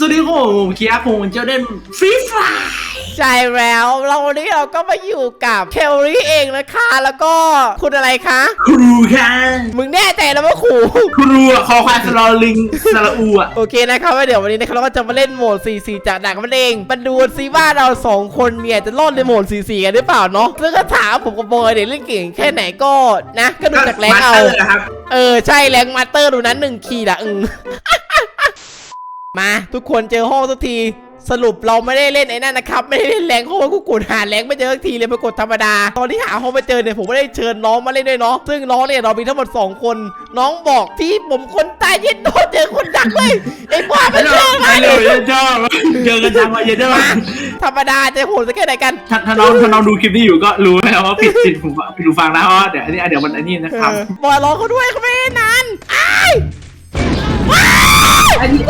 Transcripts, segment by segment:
สวัสดีครับผมเคียร์คงจะเล่นฟรีไฟใช่แล้วเราวันนี้เราก็มาอยู่กับเคลลี่เองนะคะ แล้วก็คุณอะไรคะ ครูค่ะมึงแน่ใจแล้วว่าครูครูอะคอควายสลอลิงสระอูอะโอเคนะครับว่าเดี๋ยววันนี้นะครับเราก็จะมาเล่นโหมด 4 4จากหนักมันเองมาดูซิว่าเราสองคนเนี่ยจะรอดในโหมด 4 4กันหรือเปล่าเนาะซึ่งก็ถามผมกับบอยเนี่ยเล่นเก่งแค่ไหนก็นะ ก็ดูจากแรงเอามตร์นะครับ เออใช่แรงมาสเตอร์ดูนั้นหนึ่งขีดอะอืม มาทุกคนเจอห้องสักทีสรุปเราไม่ได้เล่นไอ้นั่นนะครับ ไม่ได้เล่นแรงเพราะว่ากูกดหาแรงไม่เจอสักทีเลยไปกดธรรมดา ตอนที่หาห้องไม่เจอเนี่ยผมไม่ได้เชิญน้องมาเล่นด้วยเนาะซึ่งน้องเนี่ยเรามีทั้งหมดสองคน น้องบอกที่ผมคนตายเย็นโดนเจอคนดักเลยไอ้บ้ามันเจอไปมาเร็วเย็นจ้าเจอกันจังวะเย็นจ้าธรรมดาจะโหดสักแค่ไหนกันถ้าถ้าน้องถ้าน้องดูคลิปนี้อยู่ก็รู้แล้วว่าผิดผิดผมผิดหูฟังนะเพราะว่าเดี๋ยวอันนี้เดี๋ยวมันอันนี้นะครับเออบอยรอเขาด้วยเขาไม่ได้นานอ้าย อันนี้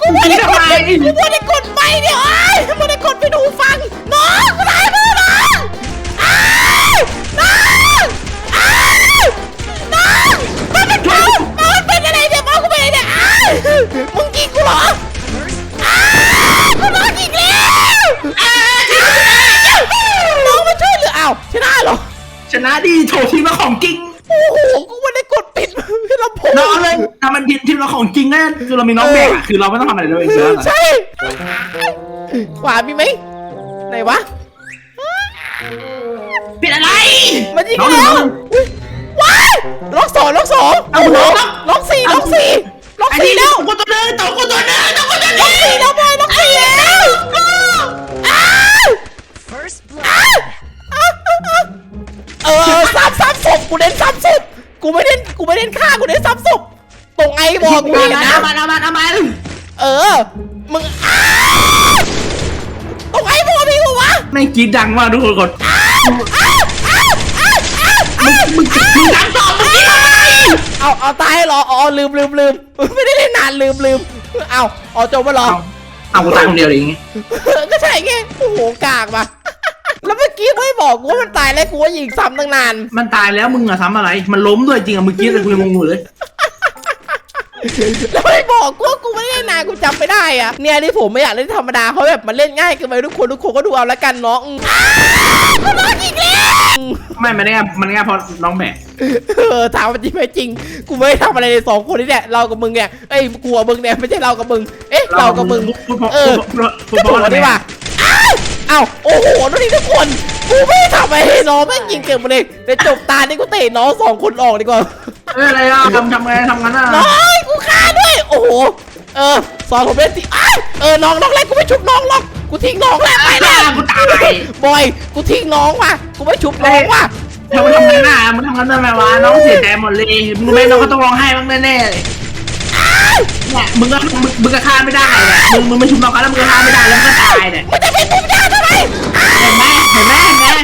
กูไม่ได้กดไปกูไม่ได้กดไปเดี๋ยวไอ้ายไม่ได้กดไปดูฟังน้องกูได้มือน้องอ้น้องอ้น้องมันเป็นเขามันเป็นอะไรเนี่ยน้องกูเป็นอะไรเนี่ยอ้มึงยิงกูเหรออ้ายกูโดนยิงแล้วอ้น้องมาช่วยเหลืออ้าวชนะเหรอชนะดีโถทีมละของจริงโอ้โหกู ลำโพงน้องเลยถ้ามันทีมทีมละของจริงนะคือเรามีน้องแบกอะคือเราไม่ต้องทำอะไรเลยเองแล้วใช่ ขวามีไหมไหนวะผิดอะไร มันยิงน้องหนึ่งแล้น้วองหนึ่งอุ๊ยว้ายล็อกสองล็อกสองเอาล็อก ล็อกสี่ล็อกสี่ล็อกไอ้สี่นี่แล้วกูตัวเดินตัวกูตัวเดินตัวกูตัวเดิล็ กรีดดังมากทุกคนกดอ้าวอ้าวอ้าวอ้าวอ้าวมึงมึงดังตอบมึงกรีดทำไมเอาเอาตายเหรออ๋อลืมลืมลืมไม่ได้เล่นนานลืมลืมเอาเอาจบมาเหรอเอาเอากูตายคนเดียวเลยอย่างงี้ก็ใช่ไงโอ้โหกากมาแล้วเมื่อกี้ไม่บอกกูว่ามันตายแล้วกูว่ายิงซ้ำตั้งนาน มันตายแล้วมึงอะทำอะไร มันล้มด้วยจริงอะเมื่อกี้เลยกูยังงงอยู่เลย แล้วไม่บอกกูว่ากูไม่ได้เล่นนานกูจำไม่ได้อะเนี่ยที่ผมไม่อยากเล่นธรรมดาเพราะแบบมันเล่นง่ายเกินไปทุกคนทุกคนก็ดูเอาละกันเนาะอืมอ้าวกูโดนอีกแล้วไม่มันง่ายมันง่ายเพราะน้องแบกเออถามว่าจริงไหมจริง กูไม่ได้ทำอะไรเลยสองคนนี้เนี่ยเรากับมึงเนี่ยเอ้ยกูกับมึงเนี่ยไม่ใช่เรากับมึง เอ๊ะเรากับมึง พูดเพราะเออพูดก็เพถูราะกอะไรดีว่าอ้าวอ้าวโอ้โหนู่นนี่ทุกคนกูไม่ได้ทำอะไรให้น้องแม่งยิงเกินมาเลยแต่จบตานี่กูเตะน้องสองคนออกดีกว่าเอออะไรอะทำทำไงทำงั้นอะน้อยกูฆ่าด้วย โอ้โห เออสอนผมเล่นสิอ้าวเออน้องน้องแรกกูไม่ชุบน้องหรอก กูทิ้งน้องแล้วไปแล้วกูตายบอย กูทิ้งน้องว่ะ กูไม่ชุบน้องว่ะทำไมทำงั้นอะมึงทำงั้นทำไมวะน้องเสียใจหมดเลยมึงแม่น้องก็ต้องร้องไห้บ้างแน่ๆเลยเนี่ยมึงก็มึงมึงก็ฆ่าไม่ได้เนี่ยมึงมึงไม่ชุบน้องเขาแล้วมึงก็ฆ่าไม่ได้แล้วมึงก็ตายเนี่ยมันจะเป็นมุมยาทำไมเห็นไหมเห็นไหม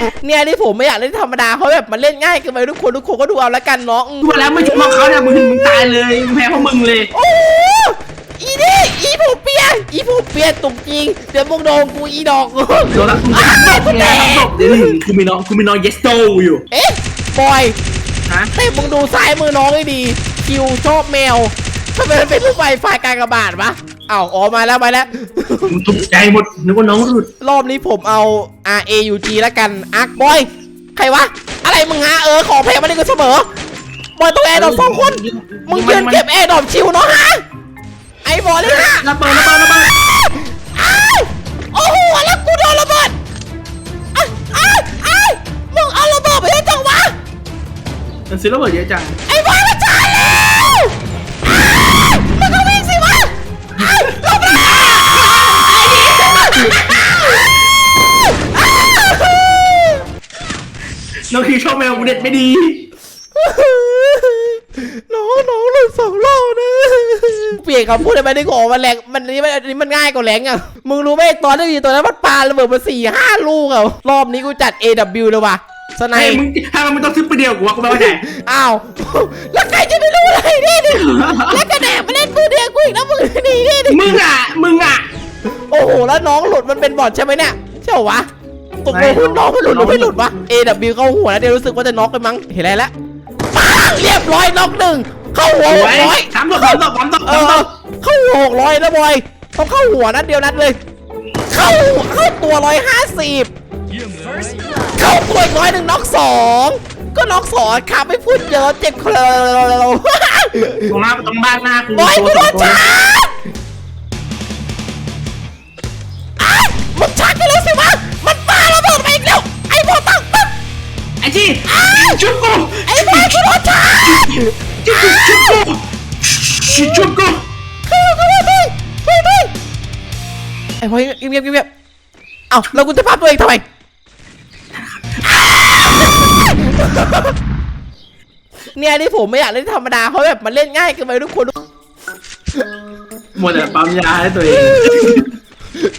เห็นไหมเนี่ยที่ผมไม่อยากเล่นธรรมดาเพราะแบบมันเล่นง่ายเกินไปทุกคนทุกคนก็ดูเอาละกันเนาะอืมกูแล้วไม่ชุบน้องเขาเนี่ยมึงมึงตายเลยมึงแพ้เพราะมึงเลยโอ้โหอีนี่อีผูเปียอีผูเปียตุกจริงเดี๋ยวมึงโดนกูอีดอก โดนละมึงจะทำศพไงทำศพเดี๋ยวนี้กูมีน้องกูมีน้องเยสโตอยู่เอ๊ะบอยฮะแต่มึงดูซ้ายมือน้องให้ดีคิวชอบแมวทำไมมันเป็นรูปไฟไฟกากบาทวะ อ้าวอ๋อมาแล้วมาแล้วมึงตกใจหมดนึกว่าน้องหลุดรอบนี้ผมเอา R A U G แล้วกันอักบอย ใครวะ อะไรมึงฮะเออ ของแพงมาได้ก็เสมอ บอยตัวแอร์ดอมสองคน มึงยืนเก็บแอร์ดอมชิวเนาะฮะ ไอ้บอลเลยฮะระเบิดระเบิดระเบิดอ้าวโอ้โหแล้วกูโดนระเบิดอ้าวอ้าวอ้าวมึงเอาระเบิดไปได้จังวะ มันซื้อระเบิดเยอะจัง น้องคือชอบแมวกูเด็ดไม่ดี น้องน้องหลุดสองรอบนะเปลี่ยนคำพูดได้ไหมได้ก่อนมันแรงมันอันนี้มันอันนี้มันง่ายกว่าแรงอะ มึงรู้ไหมตอนที่มีตัวนั้นมันปาระเบิดมาสี่ห้าลูกอะรอบนี้กูจัด AW เลยว่ะสไนไอ้ป์มึงถ้ามันต้องซื้อไปเดียวกูว่ากูไม่เข้าใจอ้าว แล้วใครจะไปรู้อะไรนี่ดิแล้วกระแดกมาเล่นมือเดียวกูอีกแล้วมึงนี่นี่ดิมึงอะ มึงอะ โอ้โหแล้วน้องหลุดมันเป็นบอทใช่ไหมเนี่ยใช่เหรอวะ ตกลงว่าน้องมันหลุดหรือไม่หลุดวะ AW เข้าหัวแล้วเดี๋ยวรู้สึกว่าจะน็อกกันมั้ง เห็นอะไรแล้วปังเรียบร้อยน็อกหนึ่ง เข้าหัวหกร้อยสามตบสามตบสามตบเอสามตอบเข้าหัวหกร้อยนะบอยต้องเข้าหัวนัดเดียวนัดเลย เข้าเข้าตัวร้อยห้าสิบเข้าตัวอีกร้อยหนึ่งน็อกสองก็น็อกสองครับไม่พูดเยอะเจ็บคอตรงหน้าตรงบ้านหน้ากูบอยกูตัวโดสอนงตัวชาร์ ชุบกูไอ้บอยกูโดนชาร์จชุบกูชุบกูชุบกูช่วยด้วยช่วยช่วยด้วยไอ้พอยเงียบเงียบเงียบเอ้าแล้วกูจะพาตัวเองทำไมเนี่ยนี่ผมไม่อยากเล่นธรรมดาเพราะแบบมันเล่นง่ายเกินไปทุกคนหมดแต่ปั๊มยาให้ตัวเอง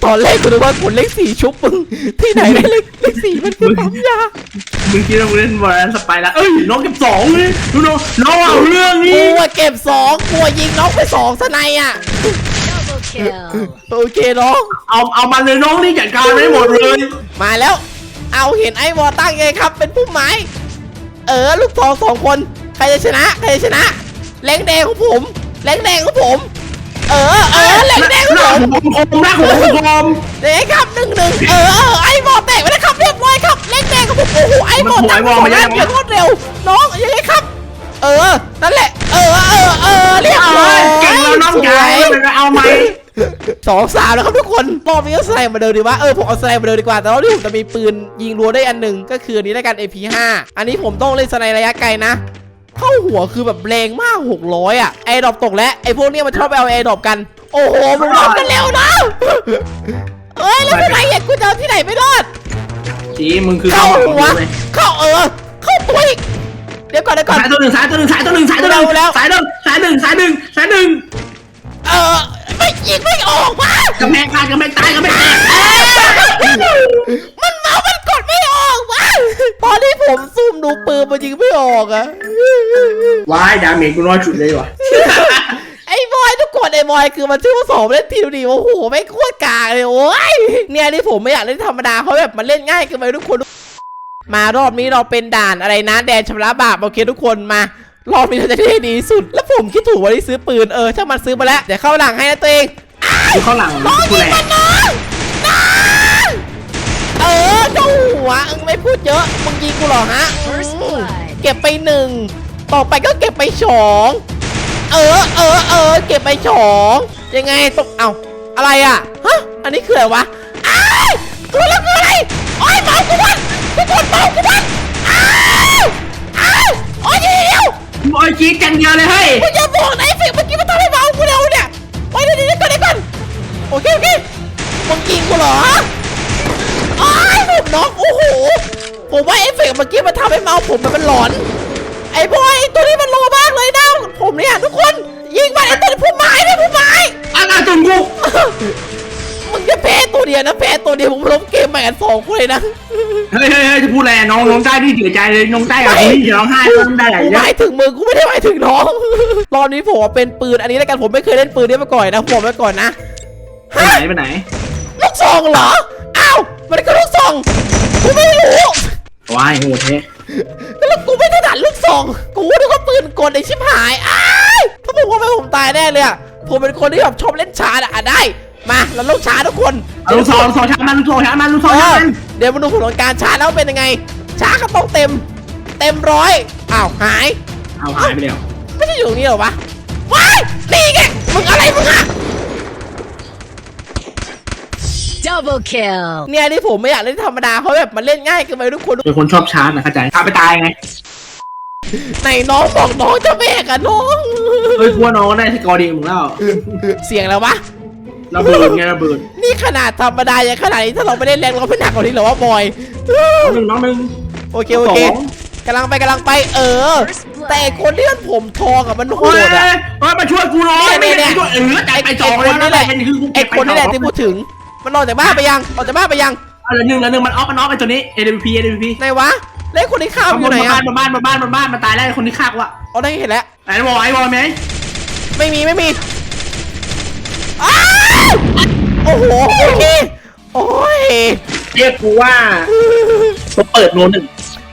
ตอนแรกกูนึกว่าผลเลขสี่ชุบมึงที่ไหนได้เลขเลขสี่มันคือปั๊มยา มึงคิดว่ามึงเล่นบอลนั้นสไปร์แล้วเอ้ยน้องเก็บสองเลยดูน้องน้องเอาเรื่องกูนี้อะเก็บสองกูอะยิงน้องไปสองสไนอะ Double kill. โอเคน้อง เอาเอามาเลยน้องนี่จัดการได้หมดเลยมาแล้ว เอาเห็นไอ้วอตั้งไงครับ เป็นผู้ไม้ เออ ลูกทองสองคน ใครจะชนะ ใครจะชนะ แรงแดงของผม แรงแดงของผม เออ เออ แรงแดงของหน้าผมผมคมหน้าผมคม เด็กครับหนึ่งหนึ่งเออเออไอ้บอแตกไปแล้วครับเรีย บร้อยครับแรงแดงของผมโอ้โหไอ้บอตั้งสองนัดเดี๋ยวรวดเร็ว น้องยังไงครับ เออ นั่นแหละ เออ เออ เออเรียบเอาร้อยเก่งแล้วน้องสชาวยยมันจะเอาไหมสองสามแล้วครับทุกคนรอบนี้ก็สไลด์มาเดิมดีว่าเออผมเอาสไลด์มาเดิมดีกว่า แต่รอบนี้ผมจะมีปืนยิงรัวได้อันหนึ่งก็คืออันนี้แล้วกัน AP5 อันนี้ผมต้องเล่นสไลด์ระยะไกลนะเข้าหัวคือแบบแรงมาก 600 อะไอดรอปตกแล้วไอพวกเนี้ยมันชอบไปเอาไอดรอปกัน โอ้โหมึงรอบกันเร็วนะเอ้ยแล้วทำไมอะกูจอที่ไหนไม่รอด จีมึงคือเข้าเข้าหัวเข้าเออ เข้าตัวอีกเดี๋ยวก่อนเดี๋ยวก่อนสายตัวหนึ่งสายตัวหนึ่งสายตัวหนึ่งสายตัวหนึ่งเร็วแล้วสายหนึ่งสายหนึ่งสายหนึ่งสายหนึ่งเออไม่ยิงไม่ออกมากำแพงขาดกำแพงตายกำแพงแตกมันเมามันกดไม่ออกวะตอนที่ผมซุ่มดูปืนมันยิงไม่ออกอะวายดาเมจกูน้อยสุดเลยว่ะไอ้บอยทุ กคนไอ้บอยคือมันชื่อว่าสองเล่นทีดีโอ้โหไม่โคตรกากเลยโอ้ยเนี่ยนี่ผมไม่อยากเล่นธรรมดาเพราะแบบมันเล่นง่ายเกินไปทุกคน มารอบนี้เราเป็นด่านอะไรนะ แดนชำระบาปโอเคทุกคนมารอบนี้เราจะได้ดีที่สุด แล้วผมคิดถูกว่าที่ซื้อปืนเออถ้ามันซื้อมาแล้วเดี๋ยวเข้าหลังให้นะตัวเองกูเข้าหลังกูแหลกมันน้องน้องเออเจ้าหัวเอึงไม่พูดเยอะมึงยิงกูเหรอฮะ First อืม blood เก็บไปหนึ่งต่อไปก็เก็บไปสอง เออเออเออเก็บไปสองยังไงตกเอาอะไรอะฮะอันนี้คืออะไรวะอ้ายตัวละคืออะไรโอ้ยเมากูวันทุกคนเมากูวันอ้าวอ้าวโอ้ยเดี๋ยวบอยจีดจังเดียวเลยเฮ้ยมึงอย่าบอกนะไอ้เฟกเมื่อกี้มันทำให้เมากูเร็วเนี่ยโอ้ยเดี๋ยวเดี๋ยวเดี๋ยวก่อนเดี๋ยวก่อนโอเคโอเคมึงยิงกูเหรออ้ายผมน้องโอ้โหผมว่าไอ้เฟกเมื่อกี้มันทำให้เมาผมมันมันหลอนไอ้บอยไอ้ตัวนี้มันโลมากเลยนะ ผมเนี่ยทุกคน ยิงมันไอ้ตัวผู้ไม้เนี่ยผู้ไม้อาณาจุนกูมึงจะแพ้ตัวเดียวนะแพ้ตัวเดียวผมล้มเกมใหม่กันสองคนเลยนะเฮ้ยเฮ้ยเฮ้ยจะพูดอะไรน้องน้องได้ที่เสียใจเลยน้องได้กับพี่จะร้องไห้น้องได้อะไรกูหเนี่ยมายถึงมึงกูไม่ได้หมายถึงน้อง รอบนี้ผมว่าเป็นปืนอันนี้แล้วกันผมไม่เคยเล่นปืนนี้มาก่อนนะผมบอกไว้ก่อนนะไปไหนไปไหนลูกซองเหรออ้าวมันก็ลูกซองกูไม่รู้วายโหดเท่ แล้วกูไม่ถนัดลูกซอง กูนึกว่าปืนกลไอ้ชิบหายอ้ายถ้าผมว่าไปผมตายแน่เลยอะผมเป็นคนที่แบบชอบเล่นช้าอะอะได้ มาเราลูกช้าทุกคนเอาลูกซองลูกซองชาร์จมันลูกซองชาร์จมันลูกซองเอชาร์อจมันเดี๋ยวมาดูผลของการชาร์จแล้วเป็นยังไง ชาร์จก็ต้องเต็ม เต็มร้อยอ้าวหายเอาหายไปแล้วไม่ใช่อยู่ตรงนี้เหรอวะว้ายนี่ไงมึงอะไรมึงอะ Double kill. เนี่ยนี่ผมไม่อยากเล่นธรรมดาเพราะแบบมันเล่นง่ายเกินไปทุกคนเป็นคนชอบชาร์จนะเข้าใจพาไปตายไงไหนน้องบอกน้องจะแบกอะน้อง เฮ้ยกลัวน้องได้ที่กอดีมึงแล้วเสียงแล้ววะระเบิดไงระเบิดนี่ขนาดธรรมดายังขนาดนี้ถ้าเราไม่ได้แรงเราไม่หนักกว่านี้เหรอวะบอยน้องหนึ่งน้องหนึ่งโอเคโอเคสองกำลังไปกำลังไปเออ แต่ไอ้คนที่มันผมทองอะมันโหโอ้ยดอะเฮ้ยมาช่วยกูหน่อยไม่เนี่ได้ยช่วยเออใจไปจองไอ้เลยคนนะนี่แหละเป็นคือกูไอ้เก็บไปคนนี่แหละจองที่พูดถึง มันออกจากบ้านไปยังออกจากบ้านไปยังอันหนึ่งอันหนึ่งมันออฟมันออฟไอ้ตัวนี้ AWP AWP ไหนวะแล้วไอ้คนที่ข้ามอยู่ไหนอะบ้านบ้านบ้านบ้านบ้านมันตายแล้วไอ้คนที่ฆ่ากูอะเอาได้เห็นแล้วไอ้บอยไอ้บอยไหมไม่มีไม่มีอ้าวโอ้โหโอเคโอ้ยเรียกกูว่าตัวเปิดโนหนึ่ง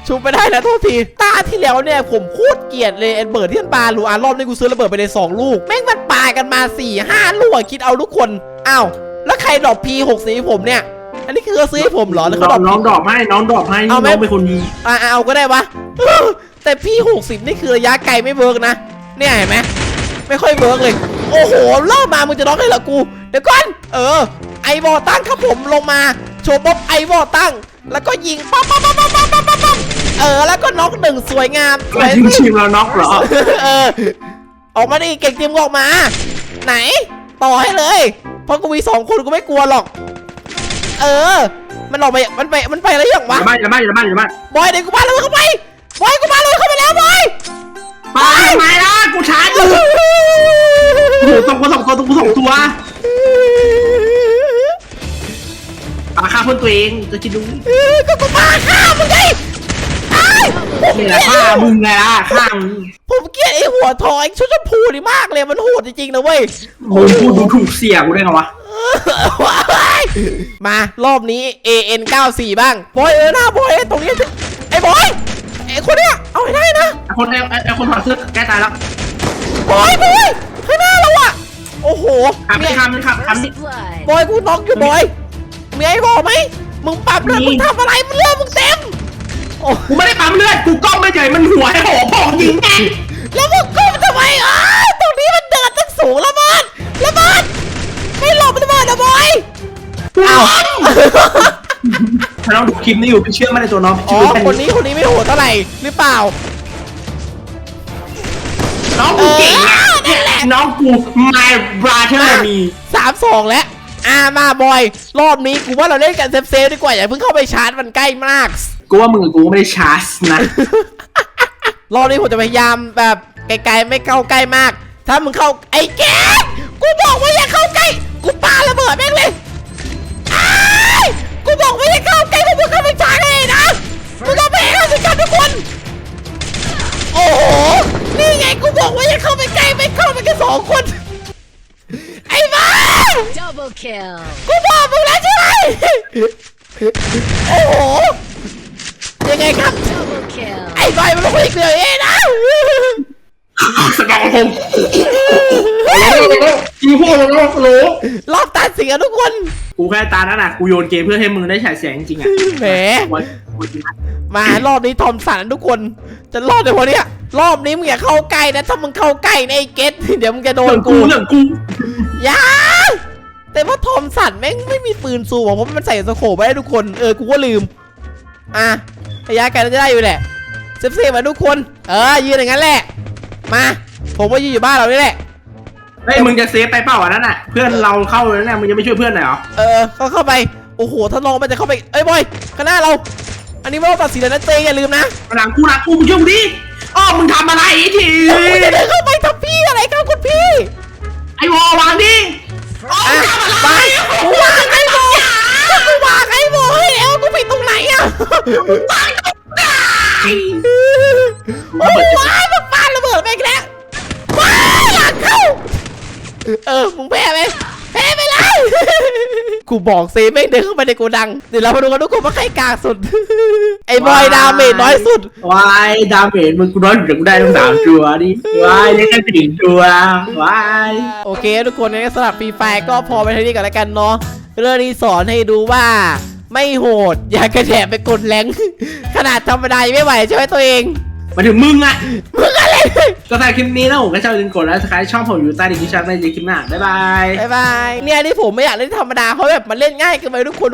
ชุบไปได้แล้วโทษทีตาที่แล้วเนี่ยผมโคตรเกลียดเลยไอ้เบิร์ดที่มันปาลูกอารอบนี้กูซื้อระเบิดไปเลยสองลูกแม่งมันปากันมา4ี่ห้าลูกอะคิดเอาทุกคนอ้าว แล้วใครดรอป P64 ให้ผมเนี่ย อันนี้คือเขาซื้อให้ผมเหรอแล้วเขาดรอป น้องดอกให้น้องดอกให้เอาน้ไหมองเป็นคนดีอ่าเอาก็ได้วะ แต่ P60 นี่คือระยะไกลไม่เวิร์กนะ เนี่ยเห็นไหมไม่ค่อยเวิร์กเลย โอ้โหเล่ามามึงจะร้องให้เหรอกู เดี๋ยวก่อน เออ ไอบอตั้งครับผมลงมา โชว์ป๊อบไอบอตั้ง แล้วก็ยิงปั๊บปั๊บปั๊บปั๊บปั๊บปั๊บปั๊บเออ แล้วก็น็อกหนึ่งสวยงามสวไม่ยชิมชิมแล้วน็อกเหรอเออ ออกมาดิเก่งจริงก็ออกมา ไหน ต่อให้เลย เพราะกูมีสองคนกูไม่กลัวหรอก เออ มันออกไป มันไป มันไปอะไรอย่างอวะย่าบ้านอย่าบ้านอย่าบ้านอย่าบ้านบอยเดี๋ยวกูมาเลยเข้าไป บอยกูมาเลยเข้าไปแล้วบอย ไปทำไมล่ะกูชาร์จอยู่โอ้โหตกกูสองตัวตกกูสองตัวปาฆ่าเพื่อนตัวเองจะคิดดูเออก็กูมาฆ่ามึงไงอ้ายผมนี่เกแหลีละยดฆ่ามึงไงล่ะฆ่ามึงผม เกลียดไอ้หัวทองไอ้ชุดชมพูนี่มากเลยมันโหดจริงๆนะเว้ยมึงพูดดูถูกเสียกูได้ไงวะ มารอบนี้ AN 94บ้างบอยเออหน้าบอยตรงนี้ไอ้บอยไอ้คนเนี้ยเอาให้ได้นะไอ้คนไอ้ไอ้ไอ้คนถอดเสื้อใกล้ตายแล้วบอยบอยข้างหน้าเราอะโอ้โหขับไม่ขับไม่ขับขับ First นี่ blood. บอยกูน็อกอยู่บอยมีไอ้บอกไหมมึงปรับเลือดมี มึงทำอะไรมันเลือดมึงเต็มโอ้กูไม่ได้ปั๊มเลือดกูก้มไม่เฉยมันหัวให้โหพองยิงไง แล้วมึงก้มทำไมอ้าวตรงนี้มันเดินตั้งสูงแล้วมันแล้วมันไม่หลบมันระเบิดนะบอยอ้าวถ้าน้องดูคลิปนี้อยู่พี่เชื่อมั่นในตัวน้องพี่อ๋อเชื่อแค่คนนี้คนนี้ไม่โหดเท่าไหร่หรือเปล่า น้องกูเก่งอะเออนั่นแหละ น้องกู my brother มี สามสองแล้วอ่ามาบอย รอบนี้กูว่าเราเล่นกันเซฟเซฟๆดีกว่าอย่าเพิ่งเข้าไปชาร์จมันใกล้มาก กูว่ามึงกับกูไม่ได้ชาร์จนะ รอบนี้ผมจะพยายามแบบไกลๆไม่เข้าใกล้มาก ถ้ามึงเข้าไอ้แกกูบอกว่าอย่าเข้าใกล้กูปาระเบิดแม่งเลยอ้ายกูบอกว่าอย่าเข้าใกล้พวกมึงเข้าไปชาร์จเลยนะมึงต้องไปให้สิกันทุกคน โอ้โหนี่ไงกูบอกว่าอย่าเข้าไปใกล้ไม่เข้าไปแค่สองคนไอ้บ้า Double kill. กูบอกมึงแล้วใช่ไหมโอ้โหยังไงครับ Double kill. ไอ้บอยมันลงไปอีกเดียวเองนะสกองผมจีพวกมันก็รู้รอบตัดสินกันทุกคน กูแค่ตานั่นน่ะกูโยนเกมเพื่อให้มึงได้ฉายเสียงจริงๆอะแหมวันวันจริงมารอบนี้ทอมสันทุกคน จะรอดในวันเนี้ยรอบนี้มึงอย่าเข้าใกล้นะ ถ้ามึงเข้าใกล้ในะไอ้เกตเดี๋ยวมึงจะโดเรื่นองกูกู เรื่องกูอย่าแต่ว่าทอมสันแม่งไม่มีปืนสูบอะเพราะมันใส่สโคปไว้ให้ทุกคน เออ กูก็ลืม อะ ระยะไกลเราจะได้อยู่แหละเซฟเซฟมาทุกคน เออยืนอย่างนั้นแหละ มา ผมว่ายืนอยู่บ้านเรานี่แหละ เฮ้ยมึงจะเซฟไปเปล่าอะนั่นน่ะ เพื่อนเราเข้าแล้วเนี่ยมึงจะไม่ช่วยเพื่อนหน่อยเหรอ เออก็เข้าไป โอ้โหถ้าลองมันจะเข้าไป เอ้ยบอยข้างหน้าเรา อันนี้ไม่ต้องตัดสินเลยนะเจอย่าลืมนะหลังกูหลังกูมึงช่วยกูดิอ้อมึงทำอะไรทีเอ้ยเดินเข้าไป บอกเซฟแม่งเดินเข้าไปในโกดัง เดี๋ยวเรามาดูกันทุกคนว่าใครกากสุด ไอ้บอยดาเมจน้อยสุด วายดาเมจมึงกูน้อยเดี๋ยวกูได้ต้องสามตัวดิวายได้แค่สี่ตัววายโอเค ทุกคนงั้นสำหรับฟรีไฟก็พอไปเท่านี้ก่อนแล้วกันเนาะ เรื่องนี้สอนให้ดูว่าไม่โหด อย่ากระแถไปกดแรงขนาดธรรมดายังไม่ไหวใช่ไหมตัวเอง มาถึงมึงอะมึงอะไร ก็สำหรับคลิปนี้นะผมก็ชอบลืมกดแล้วสกายช่องผมอยู่ใต้ดิสคริชั่นในคลิปหน้าบ๊ายบาย บ๊ายบาย เนี่ยที่ผมไม่อยากเล่นธรรมดาเพราะแบบมันเล่นง่ายเกินไปทุกคน